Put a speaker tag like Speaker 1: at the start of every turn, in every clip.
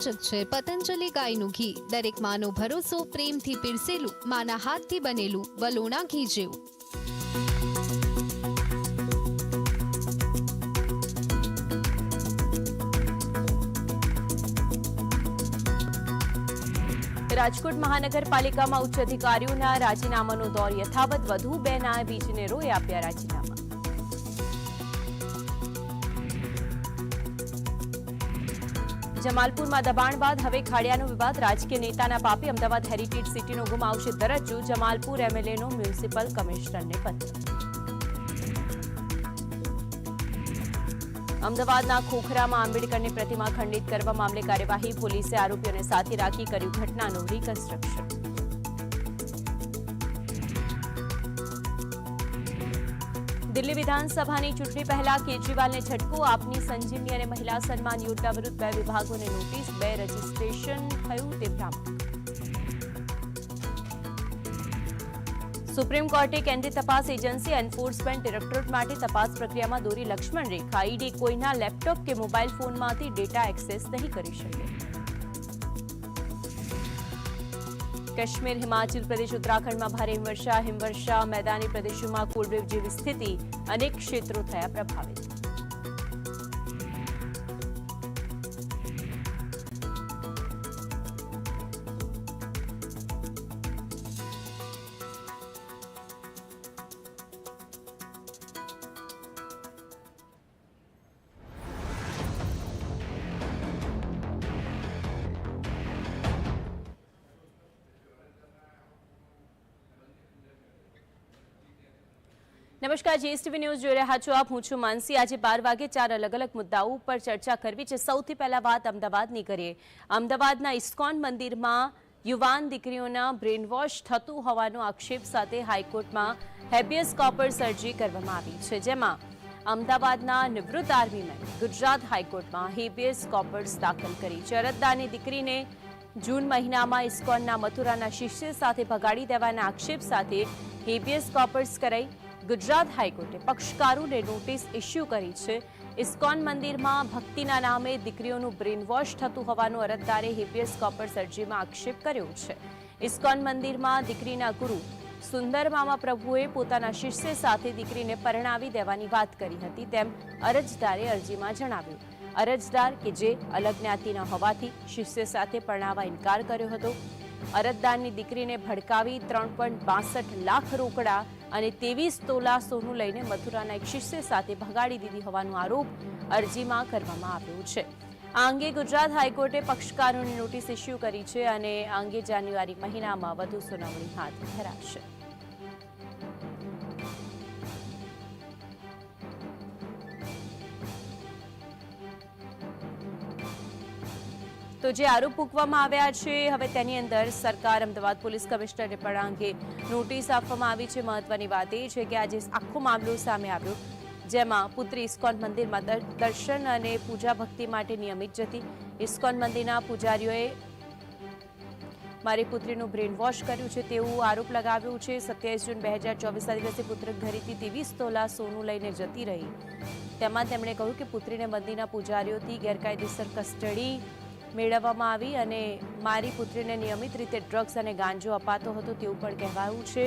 Speaker 1: છે પતંજલિ ગાયનું ઘી. દરેક માનો ભરોસો, પ્રેમથી પીરસેલું, માના હાથથી બનેલું વલોણા ઘી જેવું.
Speaker 2: રાજકોટ મહાનગરપાલિકામાં ઉચ્ચ અધિકારીઓના રાજીનામાનો દોર યથાવત વધુ બે નાયબ ઇજનેરોએ આપ્યા રાજીનામા. જમાલપુરમાં દબાણ બાદ હવે ખાડિયાનો વિવાદ. રાજકીય નેતાના પાપે અમદાવાદ હેરિટેજ સિટીનો ગુમાવશે દરજ્જો. જમાલપુર એમએલએનો મ્યુનિસિપલ કમિશનરને પત્ર. અમદાવાદના ખોખરામાં આંબેડકરની પ્રતિમા ખંડિત કરવા મામલે કાર્યવાહી. પોલીસે આરોપીઓને સાથે રાખી કર્યું ઘટનાનું રિકન્સ્ટ્રક્શન દિલ્હી વિધાનસભાની ચૂંટણી પહેલા કેજરીવાલને ઝટકો, આપની સંજીવની અને મહિલા સન્માન યોજના વિરુદ્ધ બે વિભાગોને નોટિસ, બે રજીસ્ટ્રેશન થયું તે સુપ્રીમ કોર્ટે કેન્દ્રીય તપાસ એજન્સી એન્ફોર્સમેન્ટ ડિરેક્ટોરેટ માટે તપાસ પ્રક્રિયામાં દોરી લક્ષ્મણ રેખા. ઈડી કોઈના લેપટોપ કે મોબાઈલ ફોનમાંથી ડેટા એક્સેસ નહીં કરી શકે. કાશ્મીર, હિમાચલ પ્રદેશ, ઉત્તરાખંડમાં ભારે હિમવર્ષા હિમવર્ષા મેદાની પ્રદેશોમાં કોલ્ડવેવ જેવી સ્થિતિ અનેક ક્ષેત્રો થયા પ્રભાવિત. નમસ્કાર, જીએસટીવી ન્યૂઝ જોઈ રહ્યા છો આપ. હું છું માનસી. આજે બાર વાગે ચાર અલગ અલગ મુદ્દાઓ ઉપર ચર્ચા કરવી છે. સૌથી પહેલા વાત અમદાવાદની કરીએ. અમદાવાદના ઇસ્કોન મંદિરમાં યુવાન દીકરીઓના બ્રેનવોશ થતું હોવાનો આક્ષેપ સાથે હાઈકોર્ટમાં હેબિયસ કોપર અરજી કરવામાં આવી છે, જેમાં અમદાવાદના નિવૃત્ત આર્મીમેન ગુજરાત હાઈકોર્ટમાં હેબિયસ કોપર્સ દાખલ કરી છે. અરજદારની દીકરીને જૂન મહિનામાં ઇસ્કોનના મથુરાના શિષ્ય સાથે ભગાડી દેવાના આક્ષેપ સાથે હેબિયસ કોપર્સ કરાઈ. ગુજરાત હાઈકોર્ટે પક્ષકારોને નોટિસ ઇસ્યુ કરી છે. ઇસ્કોન મંદિરમાં ભક્તિના નામે દીકરીઓનું બ્રેનવોશ થતું હોવાનો અરજદારે હેબિયસ કોપર્સ અરજીમાં આક્ષેપ કર્યો છે. ઇસ્કોન મંદિરમાં દીકરીના ગુરુ સુંદર મામા પ્રભુએ પોતાના શિષ્ય સાથે દીકરીને પરણાવી દેવાની વાત કરી હતી તેમ અરજદારે અરજીમાં જણાવ્યું. અરજદાર કે જે અલગ જ્ઞાતિના હોવાથી શિષ્ય સાથે પરણાવવા ઇનકાર કર્યો હતો. અરજદારની દીકરીને ભડકાવી ત્રણ લાખ રોકડા અને ત્રેવીસ તોલા સોનું લઈને મથુરાના એક શિષ્ય સાથે ભગાડી દીધી હોવાનો આરોપ અરજીમાં કરવામાં આવ્યો છે. આ અંગે ગુજરાત હાઈકોર્ટે પક્ષકારોની નોટિસ ઇસ્યુ કરી છે અને આ અંગે જાન્યુઆરી મહિનામાં વધુ સુનાવણી હાથ ધરાશે. તો જે આરોપ મૂકવામાં આવ્યા છે, હવે તેની અંદર સરકાર અમદાવાદ પોલીસ કમિશનરે પણ આ અંગે નોટિસ આપવામાં આવી છે. મહત્વની વાત એ છે કે આજે આખો મામલો સામે આવ્યો, જેમાં પુત્રી ઇસ્કોન મંદિરમાં દર- દર્શન અને પૂજા ભક્તિ માટે નિયમિત જતી. ઇસ્કોન મંદિરના પૂજારીઓએ મારી પુત્રીનું બ્રેન વોશ કર્યું છે તેવું આરોપ લગાવ્યું છે. સત્યાવીસ જૂન બે હજાર ચોવીસના દિવસે પુત્ર ઘરેથી ત્રેવીસ તોલા સોનું લઈને જતી રહી. તેમાં તેમણે કહ્યું કે પુત્રીને મંદિરના પૂજારીઓથી ગેરકાયદેસર કસ્ટડી મેળવવામાં આવી અને મારી પુત્રીને નિયમિત રીતે ડ્રગ્સ અને ગાંજો અપાતો હતો તેવું પણ કહેવાયું છે.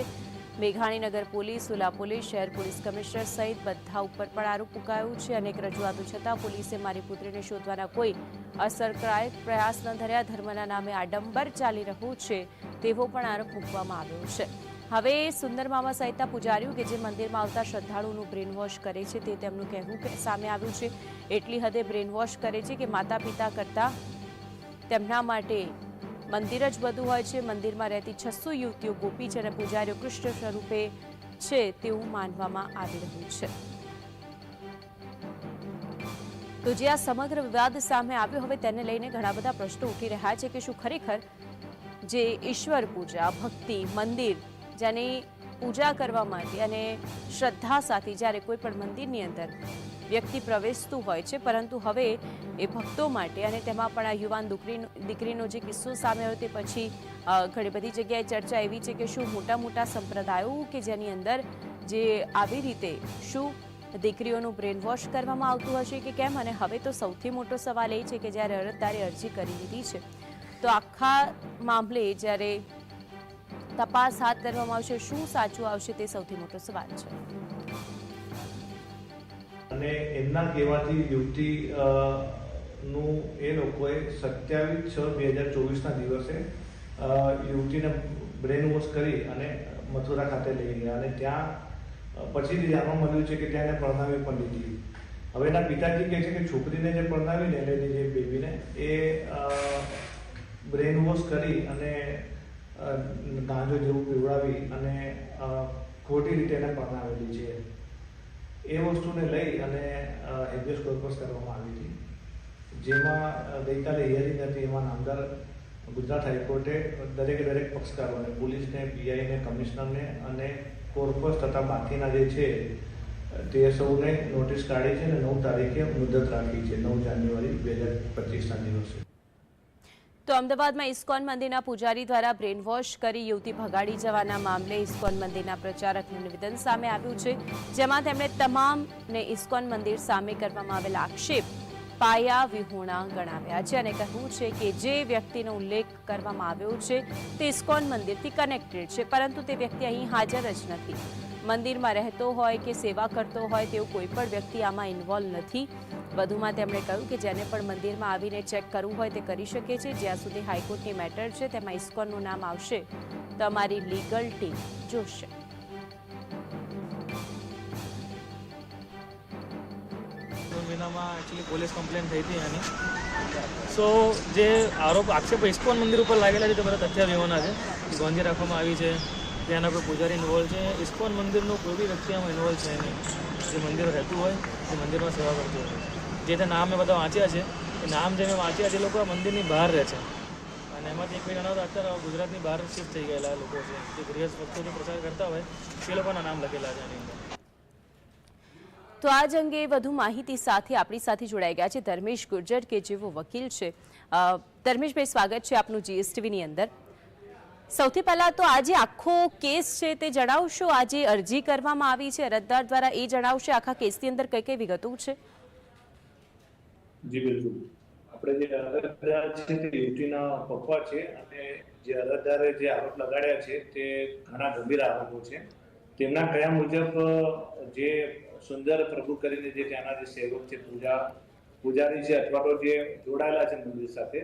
Speaker 2: મેઘાણીનગર પોલીસ, સુલા પોલીસ, શહેર પોલીસ કમિશનર સહિત બધા ઉપર પણ આરોપ મુકાયો છે અનેક રજૂઆતો છતાં પોલીસે મારી પુત્રીને શોધવાના કોઈ અસરકારક પ્રયાસ ન ધર્યા. ધર્મના નામે આડંબર ચાલી રહ્યું છે તેવો પણ આરોપ મૂકવામાં આવ્યો છે. હવે સુંદર મામા સહિતના પૂજારીઓ કે જે મંદિરમાં આવતા શ્રદ્ધાળુઓનું બ્રેનવોશ કરે છે તે તેમનું કહેવું સામે આવ્યું છે. એટલી હદે બ્રેનવોશ કરે છે કે માતા પિતા કરતાં તેમના માટે મંદિર જ બધું હોય છે. મંદિરમાં રહેતી છસો યુવતીઓ ગોપી છે અને પૂજારીઓ કૃષ્ણ સ્વરૂપે છે તેવું માનવામાં આવી રહ્યું છે. તો જે આ સમગ્ર વિવાદ સામે આવ્યો, હવે તેને લઈને ઘણા બધા પ્રશ્નો ઉઠી રહ્યા છે કે શું ખરેખર જે ઈશ્વર પૂજા, ભક્તિ, મંદિર, જેની પૂજા કરવા માટે અને શ્રદ્ધા સાથે જ્યારે કોઈ પણ મંદિરની અંદર વ્યક્તિ પ્રવેશતું હોય છે, પરંતુ હવે એ ભક્તો માટે અને તેમાં પણ આ યુવાન દીકરીનો દીકરીનો જે કિસ્સો સામે આવ્યો તે પછી ઘણી બધી જગ્યાએ ચર્ચા એવી છે કે શું મોટા મોટા સંપ્રદાયો કે જેની અંદર જે આવી રીતે શું દીકરીઓનું બ્રેન વોશ કરવામાં આવતું હશે કે કેમ? અને હવે તો સૌથી મોટો સવાલ એ છે કે જ્યારે અરજદારે અરજી કરી દીધી છે, તો આખા મામલે જ્યારે તપાસ હાથ ધરવામાં આવશે. શું સાચું આવશે તે સૌથી મોટો સવાલ છે.
Speaker 3: અને એમના કહેવાથી યુવતી નું એ લોકોએ સત્યાવીસ છ બે હજાર ચોવીસના દિવસે યુવતીને બ્રેન વોશ કરી અને મથુરા ખાતે લઈ ગયા. અને ત્યાં પછી જાણવા મળ્યું છે કે ત્યાં એને પરણાવી પણ લીધી. હવે એના પિતાજી કહે છે કે છોકરીને જે પરણાવીને એટલે જે બેબીને, એ બ્રેન વોશ કરી અને ગાંજો જેવું પીવડાવી અને ખોટી રીતે એને પરણાવેલી છે. એ વસ્તુને લઈ અને હેબિયસ કોર્પસ કરવામાં આવી હતી. જેમાં ગઈકાલે હિયરિંગ હતી. એમાં નામદાર ગુજરાત હાઈકોર્ટે દરેકે દરેક પક્ષકારોને, પોલીસને, પીઆઈને, કમિશનરને અને કોર્પસ તથા બાકીના જે છે, તે સૌને નોટિસ કાઢી છે અને નવ તારીખે મુદત રાખી છે. નવ જાન્યુઆરી બે હજાર પચીસના દિવસે.
Speaker 2: તો અમદાવાદમાં ઇસ્કોન મંદિરના પૂજારી દ્વારા બ્રેન વોશ કરી યુવતી ભગાડી જવાના મામલે ઇસ્કોન મંદિરના પ્રચારકનું નિવેદન સામે આવ્યું છે, જેમાં તેમણે તમામને ઇસ્કોન મંદિર સામે કરવામાં આવેલ આક્ષેપ પાયા વિહોણા ગણાવ્યા છે અને કહ્યું છે કે જે વ્યક્તિનો ઉલ્લેખ કરવામાં આવ્યો છે તે ઇસ્કોન મંદિરથી કનેક્ટેડ છે, પરંતુ તે વ્યક્તિ અહીં હાજર જ નથી. મંદિરમાં રહેતો હોય કે સેવા કરતો હોય તેવું કોઈ પણ વ્યક્તિ આમાં ઇન્વોલ્વ નથી. વધુમાં તેમણે કહ્યું કે જેને પણ મંદિરમાં આવીને ચેક કરવું હોય તે કરી શકે છે. જ્યાં સુધી હાઈકોર્ટની મેટર છે, તેમાં ઇસ્કોનનું નામ આવશે. તો અમારી લીગલ ટીમ જોશે.
Speaker 4: પોલીસ કમ્પ્લેન થઈ હતી સો જે આરોપ, આક્ષેપ ઇસ્કોન મંદિર ઉપર લાગેલા છે, તે બધા તથ્ય વિહોણા છે. ગોંધી રાખવામાં આવી છે. ત્યાંના કોઈ પૂજારી ઇન્વોલ્વ છે. ઇસ્કોન મંદિરનો કોઈ બી વ્યક્તિ આમાં ઇન્વોલ્વ છે નહીં. જે મંદિર રહેતું હોય, એ મંદિરમાં સેવા કરતું હોય. જે તે નામ મેં બધા વાંચ્યા છે, એ નામ જે મેં વાંચ્યા છે, એ લોકો આ મંદિરની બહાર રહે છે. અને એમાંથી એક બે જણા અત્યારે ગુજરાતની બહાર શિફ્ટ થઈ ગયેલા લોકો છે. જે ગૃહસ્થ ભક્તો જે પ્રચાર કરતા હોય એ લોકોના નામ લખેલા છે એની અંદર.
Speaker 2: તો આજ અંગે વધુ માહિતી સાથે આપણી સાથે જોડાઈ ગયા છે ધર્મેશ ગુર્જર, કે જેઓ વકીલ છે. ધર્મેશભાઈ, સ્વાગત છે આપનું જીએસટીવીની અંદર. સૌથી પહેલા તો આજે આખો કેસ છે તે જણાવશો. આજે અરજી કરવામાં આવી છે. અરજદાર દ્વારા એ જણાવશે આખા કેસની અંદર કઈ કઈ વિગતો છે?
Speaker 3: જી, બિલકુલ. આપણે જે અરજદાર છે તે યુવતીના પપ્પા છે અને જે અરજદારે જે આરોપ લગાડ્યા છે તે ઘણા ગંભીર આરોપો છે. તેમના કયા મુજબ જે સુંદર પ્રભુ કરીને જે ત્યાંના જે સેવક છે પૂજા, પૂજારી છે અથવા તો જે જોડાયેલા છે મંદિર સાથે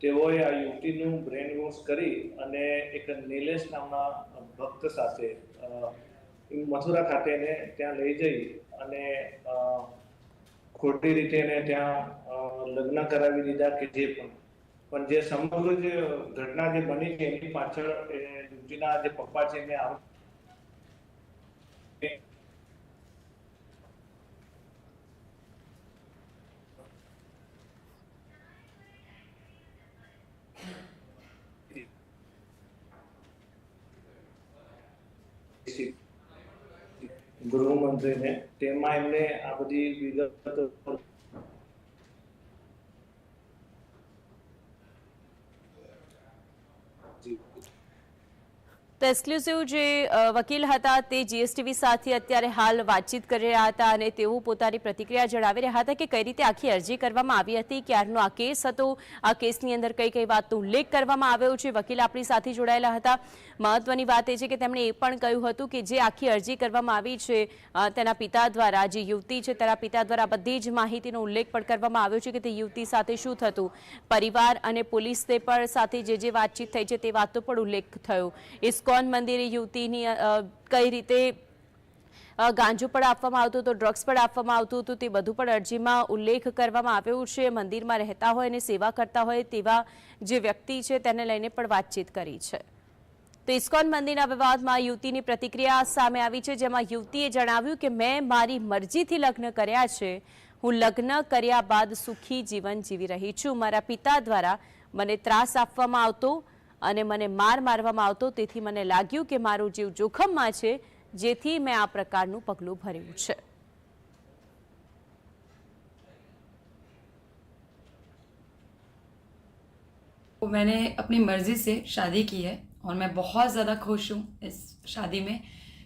Speaker 3: તેઓએ આ યુવતીનું બ્રેન વોશ કરી અને એક નિલેશ નામના ભક્ત સાથે મથુરા ખાતે એને ત્યાં લઈ જઈ અને ખોટી રીતે એને ત્યાં લગ્ન કરાવી દીધા કે જે પણ. પણ જે સમગ્ર જે ઘટના જે બની છે એની પાછળ યુવતીના જે પપ્પા છે એને આરોપ ગૃહમંત્રીને તેમાં એમને આ બધી વિગતો
Speaker 2: તો એક્સક્લુઝિવ જે વકીલ હતા તે જીએસટીવી સાથે અત્યારે હાલ વાતચીત કરી રહ્યા હતા અને તેઓ પોતાની પ્રતિક્રિયા જણાવી રહ્યા હતા કે કઈ રીતે આખી અરજી કરવામાં આવી હતી, ક્યારનો આ કેસ હતો, આ કેસની અંદર કઈ કઈ વાતનો ઉલ્લેખ કરવામાં આવ્યો છે, વકીલ આપણી સાથે જોડાયેલા હતા. મહત્વની વાત એ છે કે તેમણે એ પણ કહ્યું હતું કે જે આખી અરજી કરવામાં આવી છે તેના પિતા દ્વારા, જે યુવતી છે તેના પિતા દ્વારા બધી જ માહિતીનો ઉલ્લેખ પણ કરવામાં આવ્યો છે કે તે યુવતી સાથે શું થતું. પરિવાર અને પોલીસને પણ સાથે જે જે વાતચીત થઈ છે તે વાતનો પણ ઉલ્લેખ થયો. ઇસ્કોન મંદિરે યુવતીની કઈ રીતે ગાંજું પણ આપવામાં આવતું હતું, ડ્રગ્સ પણ આપવામાં આવતું હતું, તે બધું પણ અરજીમાં ઉલ્લેખ કરવામાં આવ્યો છે. મંદિરમાં રહેતા હોય અને સેવા કરતા હોય તેવા જે વ્યક્તિ છે, તેને લઈને પણ વાતચીત કરી છે. તો ઇસ્કોન મંદિરના વિવાદમાં યુવતીની પ્રતિક્રિયા સામે આવી છે, જેમાં યુવતીએ જણાવ્યું કે, મેં મારી મરજીથી લગ્ન કર્યા છે. હું લગ્ન કર્યા બાદ સુખી જીવન જીવી રહી છું. મારા પિતા દ્વારા મને ત્રાસ આપવામાં આવતો અને મને માર મારવામાં આવતો તેથી મને લાગ્યું કે મારો જીવ જોખમમાં છે જેથી મેં આ પ્રકારનું પગલું ભર્યું છે
Speaker 5: तो मैंने अपनी मर्ज़ी से शादी की है और मैं बहुत ज़्यादा खुश हूँ इस शादी में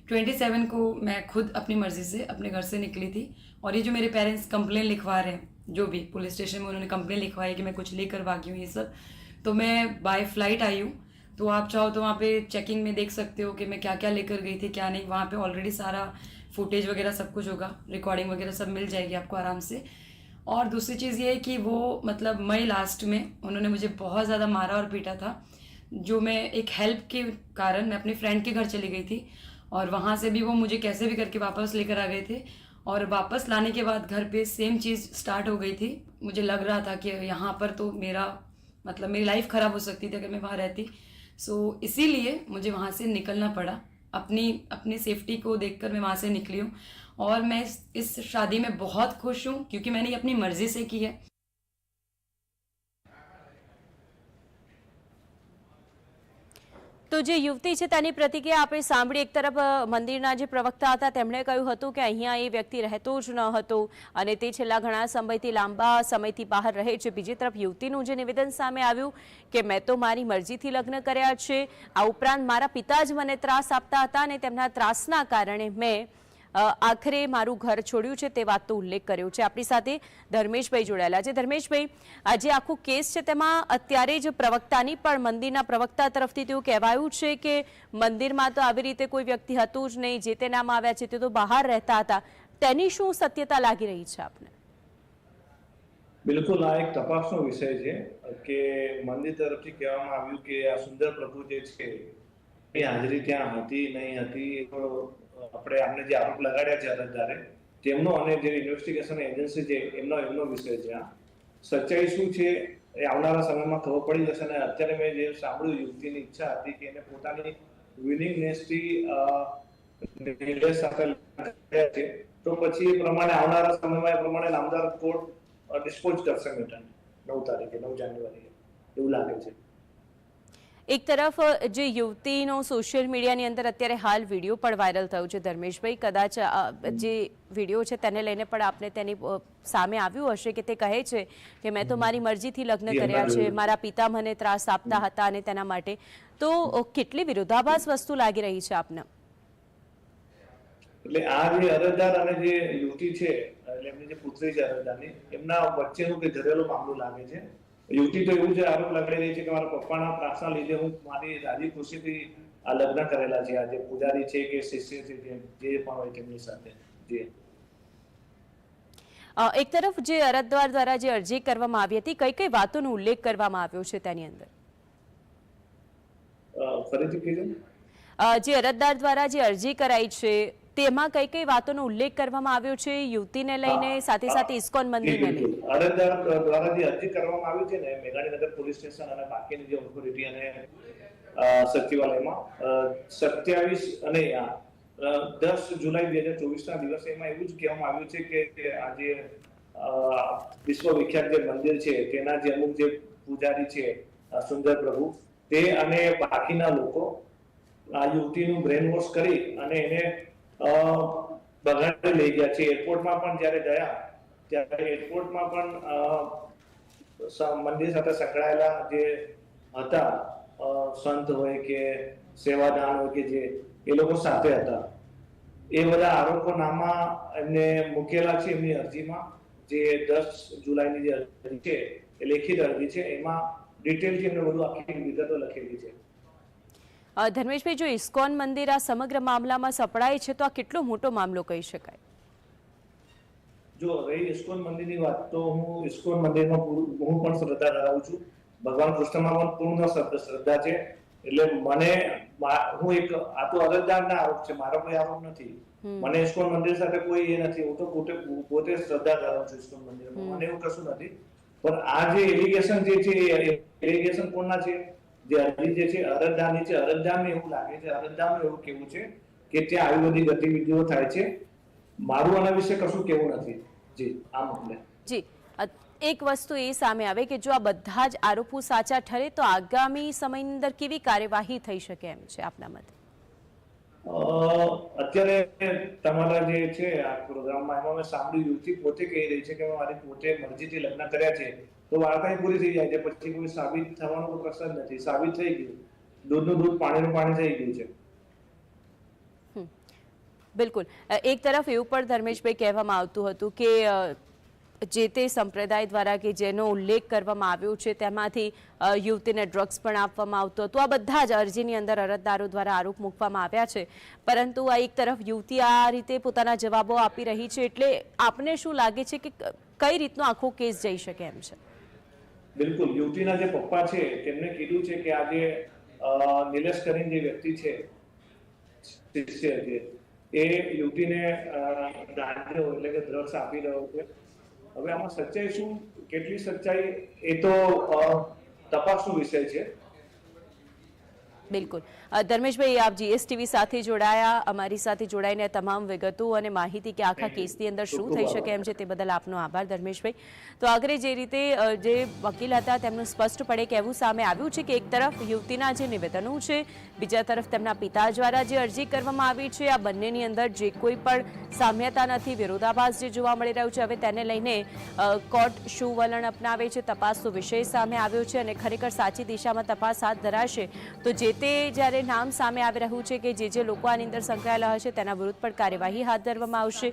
Speaker 5: ट्वेंटी सेवन को मैं खुद अपनी मर्ज़ी से अपने घर से निकली थी और ये जो मेरे पेरेंट्स कंप्लेन लिखवा रहे हैं जो भी पुलिस स्टेशन में उन्होंने कंप्लेन लिखवाई है कि मैं कुछ लेकर भागी हूँ ये सब तो मैं बाय फ़्लाइट आई हूँ। तो आप चाहो तो वहाँ पे चेकिंग में देख सकते हो कि मैं क्या क्या लेकर गई थी, क्या नहीं। वहाँ पे ऑलरेडी सारा फुटेज वगैरह सब कुछ होगा। रिकॉर्डिंग वगैरह सब मिल जाएगी आपको आराम से। और दूसरी चीज़ ये है कि वो मतलब मई लास्ट में उन्होंने मुझे बहुत ज़्यादा मारा और पीटा था, जो मैं एक हेल्प के कारण मैं अपने फ्रेंड के घर चली गई थी। और वहाँ से भी वो मुझे कैसे भी करके वापस लेकर आ गए थे। और वापस लाने के बाद घर पे सेम चीज़ स्टार्ट हो गई थी। मुझे लग रहा था कि यहाँ पर तो मेरा मतलब मेरी लाइफ ख़राब हो सकती थी अगर मैं वहाँ रहती। सो so, इसीलिए मुझे वहाँ से निकलना पड़ा। अपनी अपनी सेफ्टी को देखकर मैं वहाँ से निकली हूँ। और मैं इस, शादी में बहुत खुश हूँ क्योंकि मैंने ये अपनी मर्ज़ी से की है।
Speaker 2: તો જે યુવતી છે તેની પ્રતિક્રિયા આપણે સાંભળી. એક તરફ મંદિરના જે પ્રવક્તા હતા, તેમણે કહ્યું હતું કે અહીંયા એ વ્યક્તિ રહેતો જ ન હતો અને તે છેલ્લા ઘણા સમયથી લાંબા સમયથી બહાર રહે છે. બીજી તરફ, યુવતીનું જે નિવેદન સામે આવ્યું કે, મેં તો મારી મરજીથી લગ્ન કર્યા છે. આ ઉપરાંત મારા પિતા જ મને ત્રાસ આપતા હતા અને તેમના ત્રાસના કારણે મેં આખરે મારું ઘર છોડ્યું છે તે વાતનો ઉલ્લેખ કર્યો છે. આપણી સાથે ધર્મેશભાઈ જોડાયેલા છે. ધર્મેશભાઈ આ જે આખું કેસ છે તેમાં અત્યારે જ પ્રવક્તાની, પણ મંદિરના પ્રવક્તા તરફથી તેવું કહેવાયું છે કે મંદિરમાં તો આવી રીતે કોઈ વ્યક્તિ હતું જ નહીં, જે તે નામ આવ્યા છે તે તો બહાર રહેતા હતા. તેની શું સત્યતા લાગી રહી છે આપને?
Speaker 3: બિલકુલ, આ એક તપાસનો વિષય છે કે મંદિર તરફથી કહેવામાં આવ્યું કે આ સુંદર પ્રભુ જે છે, એ હાજરી ત્યાં હતી, નહીં હતી આપણે આમને જે આરોપ લગાડ્યા છે અરજદારે, તેમનો અને જે ઇન્વેસ્ટિગેશન એજન્સી છે, એમનો એમનો વિષય છે. સચ્ચાઈ શું છે એ આવનારા સમયમાં ખબર પડી જશે અને અત્યારે મેં જે સાંભળ્યું, યુવતીની ઈચ્છા હતી કે એને પોતાની વિલિંગનેસથી સાથે છે, તો પછી એ પ્રમાણે આવનારા સમયમાં એ પ્રમાણે નામદાર કોર્ટ ડિસ્પોઝ કરશે મેટન નવ તારીખે, નવ જાન્યુઆરીએ. એવું લાગે છે.
Speaker 2: એક તરફ જે યુવતીનો સોશિયલ મીડિયાની અંદર અત્યારે હાલ વીડિયો પણ વાયરલ થયો છે ધર્મેશભાઈ કદાચ જે વીડિયો છે તેને લઈને પણ આપને તેની સામે આવ્યું હશે કે તે કહે છે કે મેં તો મારી મરજીથી લગ્ન કર્યા છે મારા પિતા મને ત્રાસ આપતા હતા અને તેના માટે. તો કેટલી વિરોધાભાસ વસ્તુ લાગી રહી છે આપને?
Speaker 3: એટલે આ જે અરજદાર અને જે યુવતી છે એટલે એમની જે પુત્રી છે અરજદારની એમના વચ્ચેનું કે ઘરેલું મામલું લાગે છે? યુવતી તો એવું જ આરોપ લગાડી રહી છે કે મારા પપ્પાના પ્રાર્થના લીધે હું મારી રાજી ખુશીથી આ લગ્ન કરેલા છે. આ જે પૂજારી છે કે શિષ્ય છે જે પણ હોય તેમની સાથે. જે.
Speaker 2: એક તરફ જે અરજદાર દ્વારા જે અરજી કરવામાં આવી હતી કઈ કઈ વાતોનો ઉલ્લેખ કરવામાં આવ્યો છે તેની અંદર?
Speaker 3: ફરીથી
Speaker 2: જે અરજદાર દ્વારા જે અરજી કરાઈ છે તેમાં કઈ કઈ વાતોનો ઉલ્લેખ કરવામાં આવ્યો છે, યુવતીને લઈને, સાથે સાથે ઇસ્કોન મંદિરને લઈને?
Speaker 3: અરજદાર દ્વારા જે અરજી કરવામાં આવી છે ને, મેઘાણીનગર પોલીસ સ્ટેશન અને બાકીની જે ઓથોરિટી અને સચિવાલયમાં સત્યાવીસ અને દસ જુલાઈ બે હજાર ચોવીસ ના દિવસે એમાં એવું જ કહેવામાં આવ્યું છે કે આજે વિશ્વ વિખ્યાત જે મંદિર છે, તેના જે અમુક જે પૂજારી છે સુંદર પ્રભુ, તે અને બાકીના લોકો આ યુવતીનું બ્રેન વોશ કરી અને એને બગાડી લઈ ગયા છે. એરપોર્ટમાં પણ જ્યારે ગયા, ત્યારે એરપોર્ટમાં પણ મંદિર સાથે સંકળાયેલા જે હતા સંત હોય કે સેવાદાન હોય કે જે, એ લોકો સાથે હતા. એ બધા આરોપો નામા એમને મૂકેલા છે એમની અરજીમાં. જે દસ જુલાઈની જે અરજી છે, એ લેખિત અરજી છે. એમાં ડિટેલથી એમને બધું આખી વિગતો લખેલી છે.
Speaker 2: ધર્મેશભાઈ જો ઇસ્કોન મંદિર આ સમગ્ર મામલામાં સપડાય છે તો આ કેટલો મોટો મામલો કહી શકાય?
Speaker 3: જો રહી ઇસ્કોન મંદિરની વાત તો હું ઇસ્કોન મંદિરમાં હું પણ શ્રદ્ધા ધરાવું છું. ભગવાન કૃષ્ણમાં પણ પૂર્ણ શ્રદ્ધા છે. એટલે મને હું એક આ તો અરજદારના આરોપ છે મારો કોઈ આરોપ નથી. મને ઇસ્કોન મંદિર સાથે કોઈ એ નથી. હું તો પોતે પોતે શ્રદ્ધા ધરાવું છું ઇસ્કોન મંદિરમાં. મને એવું કશું નથી. પણ આ જે એલિગેશન જે છે એ એલિગેશન કોણના છે? જે અરજી જે છે અરજદારની છે અરજદારને એવું લાગે છે અરજદારનું એવું કેવું છે કે ત્યાં આવી બધી ગતિવિધિઓ થાય છે. મારું આના વિશે કશું કેવું નથી. જી આ મામલે
Speaker 2: જી એક વસ્તુ એ સામે આવે કે જો આ બધા જ આરોપો સાચા ઠરે તો આગામી સમયની અંદર કેવી કાર્યવાહી થઈ શકે એમ છે આપના મતે?
Speaker 3: અત્યારે તમારા જે છે આ પ્રોગ્રામમાં એમાં મેં સાંભળ્યું યુવતી પોતે કહી રહી છે કે મારી પોતે મરજીથી લગ્ન કર્યા છે. તો વાર્તા પૂરી થઈ જાય છે. પછી કોઈ સાબિત થવાનો કોઈ પ્રશ્ન નથી. સાબિત થઈ ગયું. દૂધનું દૂધ પાણીનું પાણી થઈ ગયું છે.
Speaker 2: બિલકુલ. એક તરફ એવું પણ ધર્મેશભાઈ કહેવામાં આવતું હતું કે જે તે સંપ્રદાય દ્વારા કે જેનો ઉલ્લેખ કરવામાં આવ્યો છે, તેમાંથી યુવતીને ડ્રગ્સ પણ આપવામાં આવતું હતું. આ બધા જ અરજીની અંદર અરજદારો દ્વારા આરોપ મૂકવામાં આવ્યા છે. પરંતુ આ એક તરફ યુવતી આ રીતે પોતાના જવાબો આપી રહી છે. એટલે આપને શું લાગે છે કે, કઈ રીતનો આખો કેસ જઈ શકે એમ છે?
Speaker 3: બિલકુલ. યુવતીના જે પપ્પા છે, તેમને કીધું છે કે આજે નિલેશ કરીને જે વ્યક્તિ છે, શિષ્ય છે, એ યુવતીને ગાંજો એટલે કે ડ્રગ્સ આપી રહ્યો છે. હવે આમાં સચ્ચાઈ શું? કેટલી સચ્ચાઈ? એ તો તપાસનો વિષય છે.
Speaker 2: બિલકુલ. ધર્મેશભાઈ આપ જીએસટીવી સાથે જોડાયા. અમારી સાથે જોડાઈને તમામ વિગતો અને માહિતી કે આખા કેસની અંદર શું થઈ શકે એમ છે તે બદલ આપનો આભાર ધર્મેશભાઈ. તો આગળ જે રીતે જે વકીલ હતા તેમનું સ્પષ્ટપણે કહેવું સામે આવ્યું છે કે એક તરફ યુવતીના જે નિવેદનો છે બીજા તરફ તેમના પિતા દ્વારા જે અરજી કરવામાં આવી છે આ બંનેની અંદર જે કોઈ પણ સામ્યતા નથી વિરોધાભાસ જે જોવા મળી રહ્યું છે હવે તેને લઈને કોર્ટ શું વલણ અપનાવે છે તપાસનો વિષય સામે આવ્યો છે અને ખરેખર સાચી દિશામાં તપાસ હાથ ધરાશે તો જે તે જ્યારે નામ સામે આવી રહ્યું છે કે જે જે લોકો આની અંદર સંકળાયેલા હશે, તેના વિરુદ્ધ પણ કાર્યવાહી હાથ ધરવામાં આવશે.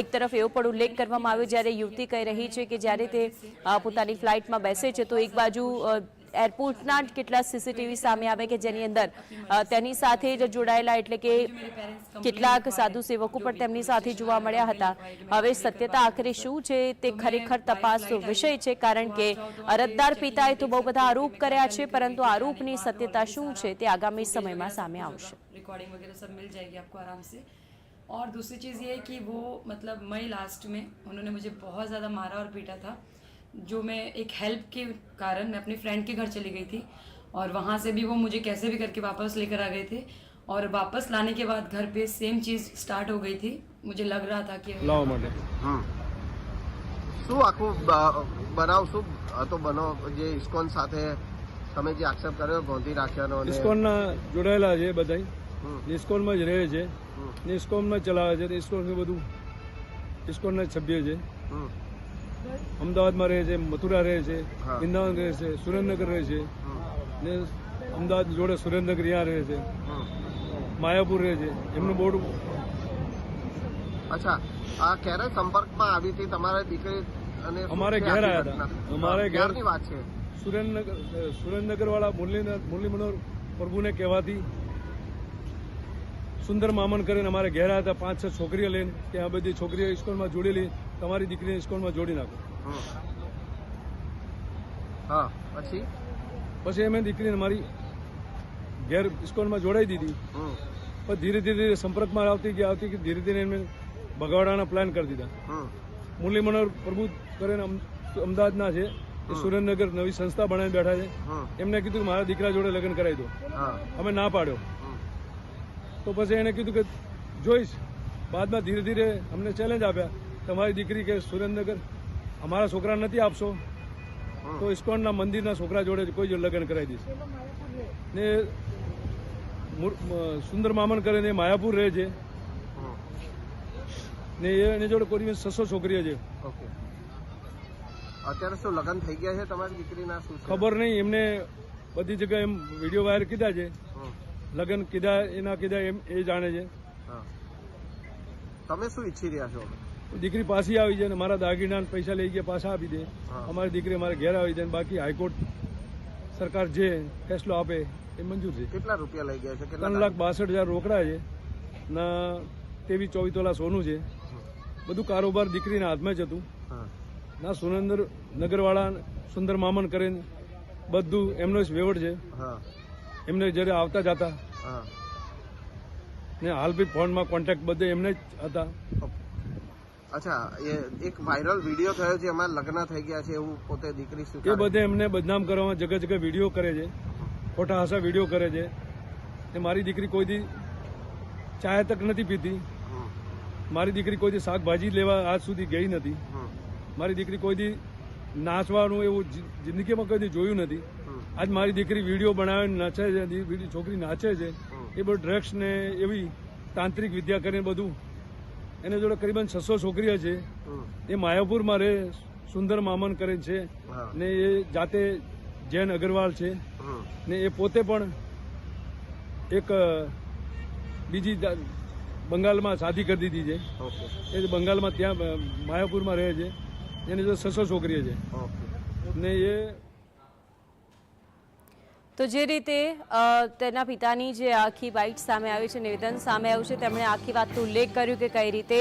Speaker 2: એક તરફ એવો પણ ઉલ્લેખ કરવામાં આવ્યો, જ્યારે યુવતી કહી રહી છે કે જ્યારે તે પોતાની ફ્લાઇટમાં બેસે છે, તો એક બાજુ એરપોર્ટના જ કેટલા સીસીટીવી સામે આવે કે જેની અંદર અ, તેની સાથે જ જોડાયેલા એટલે કે કેટલાક સાધુ સેવકો પણ તેમની સાથે જોવા મળ્યા હતા હવે સત્યતા આખરે શું છે તે ખરેખર તપાસનો વિષય છે કારણ કે અરજદાર પિતાએ તો બહુ બધા આરોપ કર્યા છે પરંતુ આરોપની સત્યતા શું છે તે આગામી સમયમાં સામે આવશે
Speaker 5: रिकॉर्डिंग वगैरह सब मिल जाएगी आपको आराम से और दूसरी चीज़ ये है कि वो मतलब मई लास्ट में उन्होंने मुझे बहुत ज़्यादा मारा और पीटा था जो मैं एक हेल्प के कारण मैं अपनी फ्रेंड के घर चली गई थी और वहाँ से भी वो मुझे कैसे भी करके वापस लेकर आ गए थे और वापस लाने के बाद घर पे सेम चीज़ स्टार्ट हो गई थी मुझे लग रहा था कि
Speaker 4: લાવવા માટે
Speaker 6: હમ. શું આખું બ- બનાવ શું હતો બનો જે ઇસ્કોન સાથે તમે જે આક્ષેપ કર્યો ગોંધી રાખ્યાનો અને
Speaker 7: ઇસ્કોનના જોડાયેલા છે બધા
Speaker 6: હમ.
Speaker 7: ઇસ્કોનમાં જ રહે છે
Speaker 6: હમ.
Speaker 7: ને ઇસ્કોનમાં જ ચલાવે છે ઇસ્કોન બધું ઇસ્કોનના જ સભ્ય છે
Speaker 6: હમ.
Speaker 7: અમદાવાદમાં રહે છે મથુરા રહે છે. વૃંદાવન રહે છે સુરેન્દ્રનગર રહે છે. ને અમદાવાદ જોડે સુરેન્દ્રનગર ત્યાં રહે છે. માયાપુર રહે છે. એમનું બોર્ડ
Speaker 6: અચ્છા આ ક્યારે સંપર્કમાં આવી હતી તમારા દીકરી અને
Speaker 7: અમારે ઘેર આવ્યા હતા. અમારે
Speaker 6: ઘેરની વાત છે?
Speaker 7: સુરેન્દ્રનગર સુરેન્દ્રનગર વાળા મુરલીનાથ મુરલી મનોહર પ્રભુને કહેવાથી સુંદર મામણ કરીને અમારે ઘેર આવ્યા હતા. પાંચ છ છોકરીઓ લઈને. કે આ બધી છોકરીઓ ઇસ્કોનમાં જોડેલી. તમારી દીકરીને ઇસ્કોનમાં જોડી નાખો.
Speaker 6: હા. પછી?
Speaker 7: પછી અમે દીકરીને મારી ઘેર ઇસ્કોનમાં જોડાઈ દીધી. પણ ધીરે ધીરે ધીરે સંપર્કમાં આવતી કે આવતી કે ધીરે ધીરે એમને ભગાવવાના પ્લાન કરી દીધા. મુરલી મનોહર પ્રભુ કરીને અમદાવાદના છે એ સુરેન્દ્રનગર નવી સંસ્થા બનાવી બેઠા છે. એમને કીધું કે મારા દીકરા જોડે લગ્ન કરાવી દો. અમે ના પાડ્યો. તો પછી એને કીધું કે જોઈશ. બાદમાં ધીરે ધીરે અમને ચેલેન્જ આપ્યા. તમારી દીકરી કે સુરેન્દ્રનગર અમારા છોકરા નથી આપશો. તો ઇસ્કોનના મંદિરના છોકરા જોડે કોઈ જ લગ્ન કરાવી દઈશ. ને સુંદર મામન કરીને ને માયાપુર રહે છે. ને એ એની જોડે કોઈ છસો છોકરીઓ છે.
Speaker 6: અત્યારે શું લગ્ન થઈ ગયા છે તમારી દીકરીના શું
Speaker 7: ખબર નહીં એમને બધી જગ્યાએ એમ વીડિયો વાયર કીધા છે. લગ્ન કીધા એના કીધા એમ એ જાણે છે.
Speaker 6: હા. તમે શું ઈચ્છી રહ્યા છો?
Speaker 7: દીકરી પાછી આવી ને મારા દાગીના પૈસા લઈ ગયા પાછા આપી દે. અમારી દીકરી અમારે ઘેર આવી જાય બાકી હાઈકોર્ટ સરકાર જે ફેસલો આપે એ મંજૂર છે.
Speaker 6: કેટલા રૂપિયા લઈ ગયા છે?
Speaker 7: ત્રણ લાખ બાસઠ હજાર રોકડા છે ના તેવી ચોવીસ તોલા સોનું છે. બધું કારોબાર દીકરીના હાથમાં જ હતું. ના સુરેન્દ્ર નગરવાળા સુંદર મામન કરીને બધું એમનો જ વેવડ છે. એમને જ્યારે આવતા જતા ને હાલ બી ફોનમાં કોન્ટેક્ટ બધે એમને જ હતા.
Speaker 6: અચ્છા એ એક વાયરલ વીડિયો થયો છે એમાં લગ્ન થઈ ગયા છે એવું પોતે દીકરી
Speaker 7: એ બધે એમને બદનામ કરવામાં જગ્યા જગ્યા વીડિયો કરે છે. ખોટા હાસા વીડિયો કરે છે. એ મારી દીકરી કોઈ દી ચાય તક નથી પીતી. મારી દીકરી કોઈ દી શાકભાજી લેવા આજ સુધી ગઈ નથી. મારી દીકરી કોઈ દી નાચવાનું એવું જિંદગીમાં કોઈ દી જોયું નથી. આજ મારી દીકરી વીડિયો બનાવે નાચે છે છોકરી નાચે છે. એ બધું ડ્રગ્સ ને એવી તાંત્રિક વિદ્યા કરીને બધું એને જોડે કરીબન છસો છોકરીઓ છે. એ માયાપુરમાં રહે સુંદર મામન કરે છે. ને એ જાતે જૈન અગ્રવાલ છે. ને એ પોતે પણ એક બીજી બંગાળમાં શાદી કરી દીધી છે. એ બંગાળમાં ત્યાં માયાપુરમાં રહે છે. એની જો છસો છોકરીઓ છે. ને એ
Speaker 2: તો જે રીતે તેના પિતાની જે આખી બાઇટ સામે આવી છે, નિવેદન સામે આવ્યું છે, તેમણે આખી વાતનો ઉલ્લેખ કર્યો કે કઈ રીતે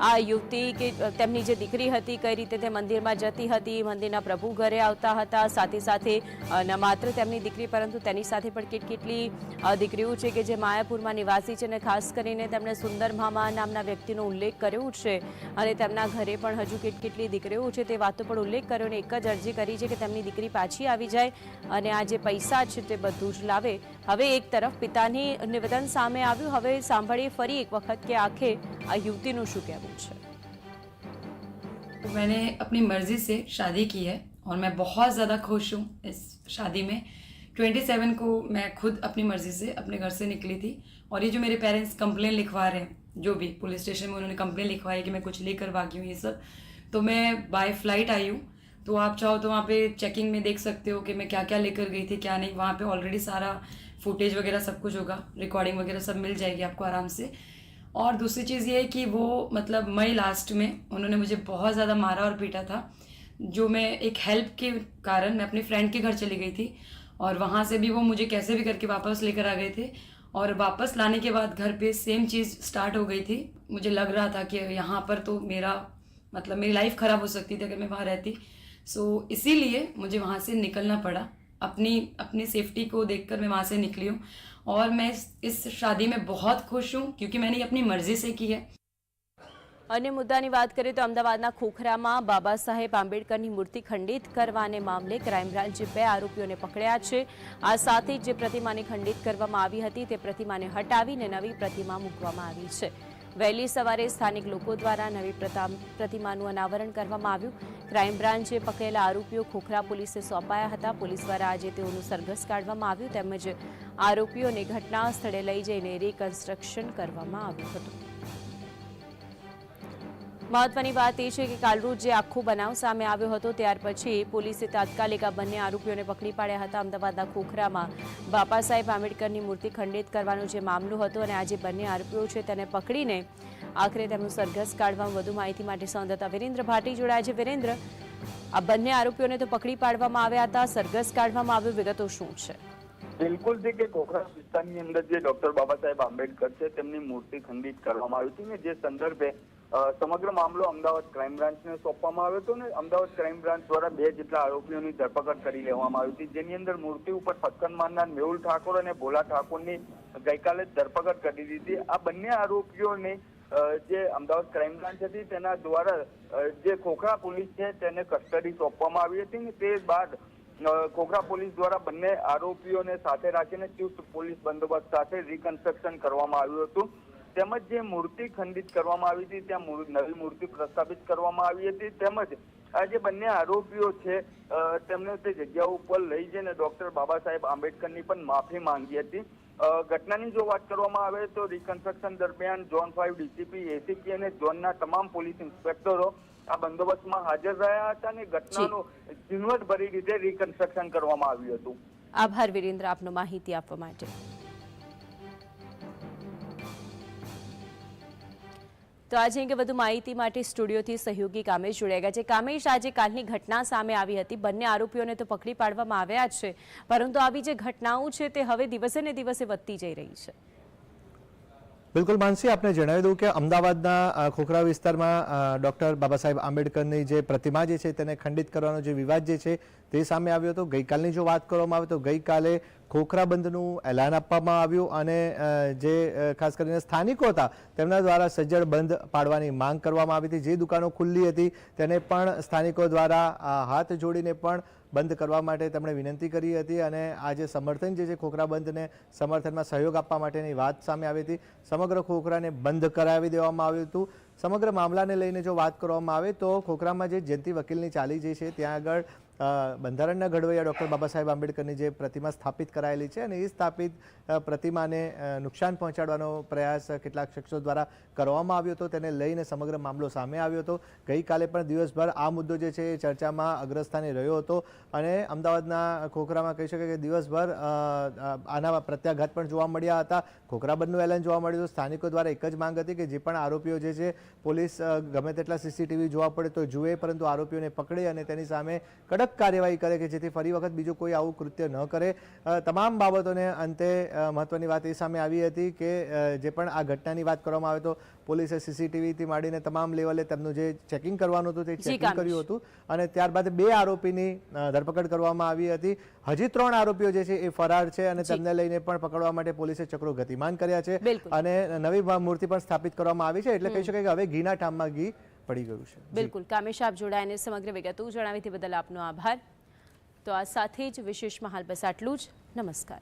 Speaker 2: આ યુવતી કે તેમની જે દીકરી હતી, કઈ રીતે તે મંદિરમાં જતી હતી, મંદિરના પ્રભુ ઘરે આવતા હતા, સાથે સાથે ન માત્ર તેમની દીકરી, પરંતુ તેની સાથે પણ કેટ, કેટલી દીકરીઓ છે કે જે માયાપુરમાં નિવાસી છે અને ખાસ કરીને તેમણે સુંદર મામા નામના વ્યક્તિનો ઉલ્લેખ કર્યો છે. અને તેમના ઘરે પણ હજુ કેટ, કેટલી દીકરીઓ છે તે વાતો પણ ઉલ્લેખ કર્યો અને એક જ અરજી કરી છે કે તેમની દીકરી પાછી આવી જાય અને આ જે પૈસા છે તે બધું જ લાવે. હવે એક તરફ પિતાની નિવેદન સામે આવ્યું. હવે સાંભળીએ ફરી એક વખત કે આખે આ યુવતીનું શું કહેવું? છે
Speaker 5: तो मैंने अपनी मर्ज़ी से शादी की है और मैं बहुत ज़्यादा खुश हूँ इस शादी में। 27 को मैं खुद अपनी मर्ज़ी से अपने घर से निकली थी और ये जो मेरे पेरेंट्स कंप्लेन लिखवा रहे हैं, जो भी पुलिस स्टेशन में उन्होंने कंप्लेन लिखवाई कि मैं कुछ लेकर भागी हूँ, ये सब तो मैं बाय फ़्लाइट आई हूँ। तो आप चाहो तो वहाँ पे चेकिंग में देख सकते हो कि मैं क्या क्या लेकर गई थी, क्या नहीं। वहाँ पे ऑलरेडी सारा फुटेज वगैरह सब कुछ होगा रिकॉर्डिंग वगैरह सब मिल जाएगी आपको आराम से। और दूसरी चीज़ ये है कि वो मतलब मई लास्ट में उन्होंने मुझे बहुत ज़्यादा मारा और पीटा था जो मैं एक हेल्प के कारण मैं अपनी फ्रेंड के घर चली गई थी और वहाँ से भी वो मुझे कैसे भी करके वापस लेकर आ गए थे और वापस लाने के बाद घर पे सेम चीज़ स्टार्ट हो गई थी। मुझे लग रहा था कि यहाँ पर तो मेरा मतलब मेरी लाइफ ख़राब हो सकती थी अगर मैं वहाँ रहती। सो so, इसीलिए मुझे वहाँ से निकलना पड़ा। अपनी अपनी सेफ्टी को देखकर मैं वहाँ से निकली हूँ। और मैं इस, इस शादी में बहुत खुश हूँ क्योंकि मैंने ये अपनी मर्ज़ी से की है
Speaker 2: અન્ય મુદ્દાની વાત કરીએ તો અમદાવાદના ખોખરામાં બાબા સાહેબ આંબેડકરની મૂર્તિ ખંડિત કરવાને મામલે ક્રાઇમ બ્રાન્ચે બે આરોપીઓને પકડ્યા છે આ સાથે જ જે પ્રતિમાને ખંડિત કરવામાં આવી હતી તે પ્રતિમાને હટાવીને નવી પ્રતિમા મૂકવામાં આવી છે વહેલી સવારે સ્થાનિક લોકો દ્વારા નવી પ્રતા- પ્રતિમાનું અનાવરણ કરવામાં આવ્યું. ક્રાઇમ બ્રાન્ચે પકડેલા આરોપીઓ ખોખરા પોલીસે સોંપાયા હતા. પોલીસ દ્વારા આજે તેઓનું સરઘસ કાઢવામાં આવ્યું તેમજ આરોપીઓને ઘટના સ્થળે લઈ જઈને રિકન્સ્ટ્રક્શન કરવામાં આવ્યું હતું. મહત્વની વાત એ છે કે કાલરોજ જે આખો બનાવ સામે આવ્યો હતો, ત્યાર પછી પોલીસે તાત્કાલિક આ બંને આરોપીઓને પકડી પાડ્યા હતા. અમદાવાદના ખોખરામાં બાપા સાહેબ આંબેડકરની મૂર્તિ ખંડિત કરવાનો જે મામલો હતો અને આજે બંને આરોપીઓ છે તેને પકડીને આખરે તેમનું સરઘસ કાઢવામાં વધુ માહિતી માટે સંવાદદાતા વિરેન્દ્ર ભાટી જોડાયા છે. વિરેન્દ્ર, આ બંને આરોપીઓને તો પકડી પાડવામાં આવ્યા હતા, સરઘસ કાઢવામાં આવ્યું, વિગતો શું છે?
Speaker 8: બિલકુલ છે કે કોકરા વિસ્તારની અંદર જે ડોક્ટર બાબા સાહેબ આંબેડકર છે, તેમની મૂર્તિ ખંડિત કરવામાં આવી હતી ને જે સંદર્ભે સમગ્ર મામલો અમદાવાદ ક્રાઇમ બ્રાન્ચને સોંપવામાં આવ્યો હતો ને અમદાવાદ ક્રાઇમ બ્રાન્ચ દ્વારા બે જેટલા આરોપીઓની ધરપકડ કરી લેવામાં આવી હતી. જેની અંદર મૂર્તિ ઉપર પથ્થર મારનાર મેહુલ ઠાકોર અને ભોલા ઠાકોરની ગઈકાલે ધરપકડ કરી દીધી. આ બંને આરોપીઓને જે અમદાવાદ ક્રાઇમ બ્રાન્ચ હતી તેના દ્વારા જે ખોખરા પોલીસ છે તેને કસ્ટડી સોંપવામાં આવી હતી ને તે બાદ ખોખરા પોલીસ દ્વારા બંને આરોપીઓને સાથે રાખીને ચુસ્ત પોલીસ બંદોબસ્ત સાથે રિકન્સ્ટ્રક્શન કરવામાં આવ્યું હતું. તેમજ જે મૂર્તિ ખંડિત કરવામાં આવી હતી ત્યાં નવી મૂર્તિ પ્રસ્થાપિત કરવામાં આવી હતી તેમજ આ જે બંને આરોપીઓ છે તેમને તે જગ્યા ઉપર લઈ જઈને ડોક્ટર બાબા સાહેબ આંબેડકરની પણ માફી માંગી હતી. ઘટનાની જો વાત કરવામાં આવે તો રિકન્સ્ટ્રક્શન દરમિયાન ઝોન ફાઇવ ડીસીપી એસીપી અને ઝોનના તમામ પોલીસ ઇન્સ્પેક્ટરો આ બંદોબસ્તમાં હાજર રહ્યા હતા અને ઘટનાનું ઝીણવટભરી રીતે રિકન્સ્ટ્રક્શન કરવામાં આવ્યું હતું.
Speaker 2: આભાર વિરેન્દ્ર આપનો માહિતી આપવા માટે. તો આજે અંગે વધુ માહિતી માટે સ્ટુડિયોથી સહયોગી કામેશ જોડાઈ ગયા છે. કામેશ, આજે કાલની ઘટના સામે આવી હતી. બંને આરોપીઓને તો પકડી પાડવામાં આવ્યા છે. પરંતુ આવી જે ઘટનાઓ છે તે હવે દિવસે ને દિવસે વધતી જઈ રહી છે.
Speaker 9: બિલકુલ, માનસી, આપને જણાવી દઉં કે અમદાવાદના ખોખરા વિસ્તારમાં ડૉક્ટર બાબા સાહેબ આંબેડકરની જે પ્રતિમા જે છે તેને ખંડિત કરવાનો જે વિવાદ જે છે તે સામે આવ્યો હતો. ગઈકાલની જો વાત કરવામાં આવે તો ગઈકાલે ખોખરા બંધનું એલાન આપવામાં આવ્યું અને જે ખાસ કરીને સ્થાનિકો હતા, તેમના દ્વારા સજ્જડ બંધ પાડવાની માંગ કરવામાં આવી હતી. જે દુકાનો ખુલ્લી હતી, તેને પણ સ્થાનિકો દ્વારા હાથ જોડીને પણ બંધ કરવા માટે તેમણે વિનંતી કરી હતી અને આ જે સમર્થન જે છે ખોખરા બંધને સમર્થનમાં સહયોગ આપવા માટેની વાત સામે આવી હતી. સમગ્ર ખોખરાને બંધ કરાવી દેવામાં આવ્યું હતું. સમગ્ર મામલાને લઈને જો વાત કરવામાં આવે તો ખોખરામાં જે જયંતિ વકીલની ચાલી જે છે, ત્યાં આગળ બંધારણના ઘડવૈયા ડૉક્ટર બાબા સાહેબ આંબેડકરની જે પ્રતિમા સ્થાપિત કરાયેલી છે અને એ સ્થાપિત પ્રતિમાને નુકસાન પહોંચાડવાનો પ્રયાસ કેટલાક શખ્સો દ્વારા કરવામાં આવ્યો હતો. તેને લઈને સમગ્ર મામલો સામે આવ્યો હતો. ગઈકાલે પણ દિવસભર આ મુદ્દો જે છે એ ચર્ચામાં અગ્રસ્થાને રહ્યો હતો અને અમદાવાદના ખોખરામાં કહી શકાય કે દિવસભર આના પ્રત્યાઘાત પણ જોવા મળ્યા હતા. ખોખરા બંધનું એલાન જોવા મળ્યું હતું. સ્થાનિકો દ્વારા એક જ માંગ હતી કે જે પણ આરોપીઓ જે છે, પોલીસ ગમે તેટલા સીસીટીવી જોવા પડે તો જુએ, પરંતુ આરોપીઓને પકડે અને તેની સામે કડક કાર્યવાહી કરે કે જેથી ફરી વખત બીજું કોઈ આવું કૃત્ય ન કરે. તમામ બાબતોને અંતે મહત્વની વાત એ સામે આવી હતી કે જે પણ આ ઘટનાની વાત કરવામાં આવે તો પોલીસે સીસીટીવીથી માંડીને તમામ લેવલે તેમનું જે ચેકિંગ કરવાનું હતું તે ચેકિંગ કર્યું હતું. અને ત્યારબાદ બે આરોપીની ધરપકડ કરવામાં આવી હતી. હજી ત્રણ આરોપીઓ જે છે એ ફરાર છે અને તેમને લઈને પણ પકડવા માટે પોલીસે ચક્રો ગતિમાન કર્યા છે. અને નવી મૂર્તિ પણ સ્થાપિત કરવામાં આવી છે. એટલે કહી શકાય કે હવે ઘીના ઠામમાં ઘી પડી ગયું છે.
Speaker 2: બિલકુલ. કામેશ, આપ જોડાઈને સમગ્ર વિગતો જણાવી તે બદલ આપનો આભાર. તો આ સાથે જ વિશેષમાં હાલ બસ આટલું જ. નમસ્કાર.